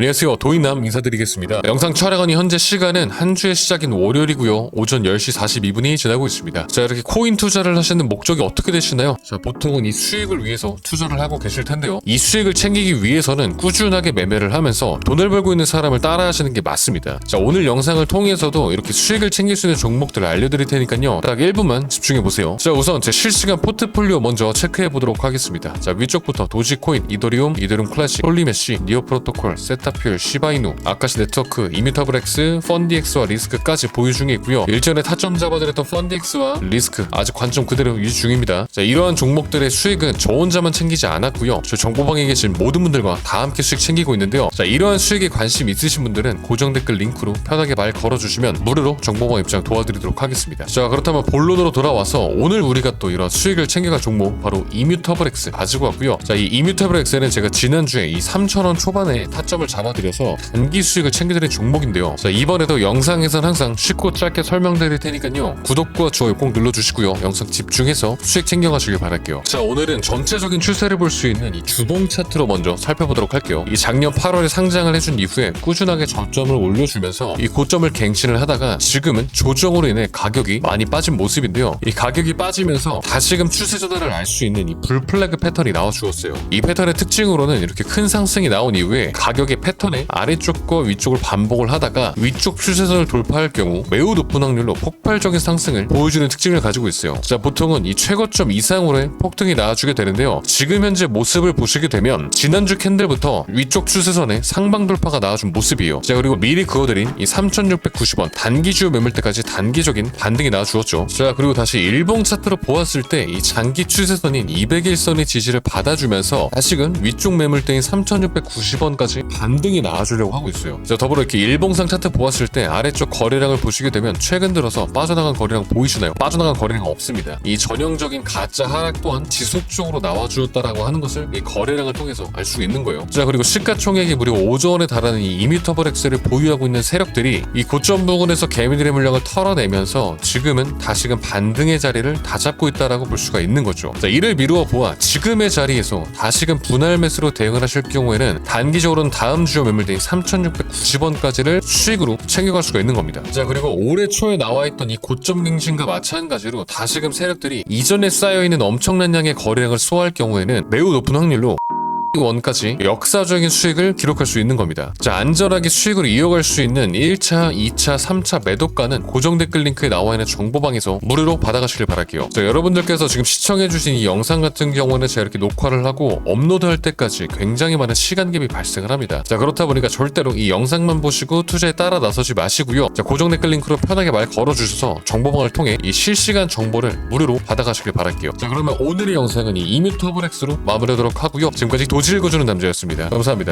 안녕하세요. 도인남 인사드리겠습니다. 영상 촬영하는 현재 시간은 한 주의 시작인 월요일이고요. 오전 10시 42분이 지나고 있습니다. 자, 이렇게 코인 투자를 하시는 목적이 어떻게 되시나요? 자, 보통은 이 수익을 위해서 투자를 하고 계실 텐데요. 이 수익을 챙기기 위해서는 꾸준하게 매매를 하면서 돈을 벌고 있는 사람을 따라 하시는 게 맞습니다. 자, 오늘 영상을 통해서도 이렇게 수익을 챙길 수 있는 종목들을 알려드릴 테니까요. 딱 1분만 집중해 보세요. 자, 우선 제 실시간 포트폴리오 먼저 체크해 보도록 하겠습니다. 자, 위쪽부터 도지코인, 이더리움, 이더리움 클래식, 폴리메시, 니오 프로토콜, 세타 퓨얼, 시바이누, 아카시 네트워크, 이뮤터블엑스, 펀디엑스와 리스크까지 보유 중에 있고요. 일전에 타점 잡아드렸던 펀디엑스와 리스크 아직 관점 그대로 유지 중입니다. 자, 이러한 종목들의 수익은 저 혼자만 챙기지 않았고요. 저 정보방에 계신 모든 분들과 다 함께 수익 챙기고 있는데요. 자, 이러한 수익에 관심 있으신 분들은 고정 댓글 링크로 편하게 말 걸어주시면 무료로 정보방 입장 도와드리도록 하겠습니다. 자, 그렇다면 본론으로 돌아와서 오늘 우리가 또 이런 수익을 챙겨갈 종목 바로 이뮤터블엑스 가지고 왔고요. 자, 이 이뮤터블엑스는 제가 지난주에 이 3,000원 초반에 타점을 잡 아드려서 단기 수익을 챙겨드린 종목인데요. 자, 이번에도 영상에선 항상 쉽고 짧게 설명드릴 테니까요. 구독과 좋아요 꼭 눌러주시고요. 영상 집중해서 수익 챙겨가시길 바랄게요. 자, 오늘은 전체적인 추세를 볼 수 있는 이 주봉 차트로 먼저 살펴보도록 할게요. 이 작년 8월에 상장을 해준 이후에 꾸준하게 저점을 올려주면서 이 고점을 갱신을 하다가 지금은 조정으로 인해 가격이 많이 빠진 모습인데요. 이 가격이 빠지면서 다시금 추세 전환을 알 수 있는 이 불플래그 패턴이 나와 주었어요. 이 패턴의 특징으로는 이렇게 큰 상승이 나온 이후에 가격의 패턴의 아래쪽과 위쪽을 반복을 하다가 위쪽 추세선을 돌파할 경우 매우 높은 확률로 폭발적인 상승을 보여주는 특징을 가지고 있어요. 자, 보통은 이 최고점 이상으로의 폭등이 나와주게 되는데요. 지금 현재 모습을 보시게 되면 지난주 캔들부터 위쪽 추세선의 상방 돌파가 나와준 모습이에요. 자, 그리고 미리 그어드린 이 3,690원 단기 주요 매물대까지 단기적인 반등이 나와주었죠. 자, 그리고 다시 일봉 차트로 보았을 때 이 장기 추세선인 200일선의 지지를 받아주면서 다시금 위쪽 매물대인 3,690원까지 반 등이 나와주려고 하고 있어요. 자, 더불어 이렇게 일봉상 차트 보았을 때 아래쪽 거래량을 보시게 되면 최근 들어서 빠져나간 거래량 보이시나요? 빠져나간 거래량 없습니다. 이 전형적인 가짜 하락 또한 지속적으로 나와주었다라고 하는 것을 이 거래량을 통해서 알 수 있는 거예요. 자, 그리고 시가총액이 무려 5조 원에 달하는 이 이뮤터블엑스를 보유하고 있는 세력들이 이 고점 부근에서 개미들의 물량을 털어내면서 지금은 다시금 반등의 자리를 다 잡고 있다라고 볼 수가 있는 거죠. 자, 이를 미루어 보아 지금의 자리에서 다시금 분할 매수로 대응을 하실 경우에는 단기적으로는 다음 주요 매물대인 3,690원까지를 수익으로 챙겨갈 수가 있는 겁니다. 자, 그리고 올해 초에 나와 있던 이 고점 갱신과 마찬가지로 다시금 세력들이 이전에 쌓여 있는 엄청난 양의 거래량을 소화할 경우에는 매우 높은 확률로 원까지 역사적인 수익을 기록할 수 있는 겁니다. 자, 안전하게 수익을 이어갈 수 있는 1차, 2차, 3차 매도가는 고정 댓글 링크에 나와 있는 정보방에서 무료로 받아가시길 바랄게요. 자, 여러분들께서 지금 시청해주신 이 영상 같은 경우는 제가 이렇게 녹화를 하고 업로드할 때까지 굉장히 많은 시간 갭이 발생을 합니다. 자, 그렇다 보니까 절대로 이 영상만 보시고 투자에 따라 나서지 마시고요. 자, 고정 댓글 링크로 편하게 말 걸어주셔서 정보방을 통해 이 실시간 정보를 무료로 받아가시길 바랄게요. 자, 그러면 오늘의 영상은 이 이뮤터블엑스로 마무리하도록 하고요. 지금까지 도 지를 거주는 남자였습니다. 감사합니다.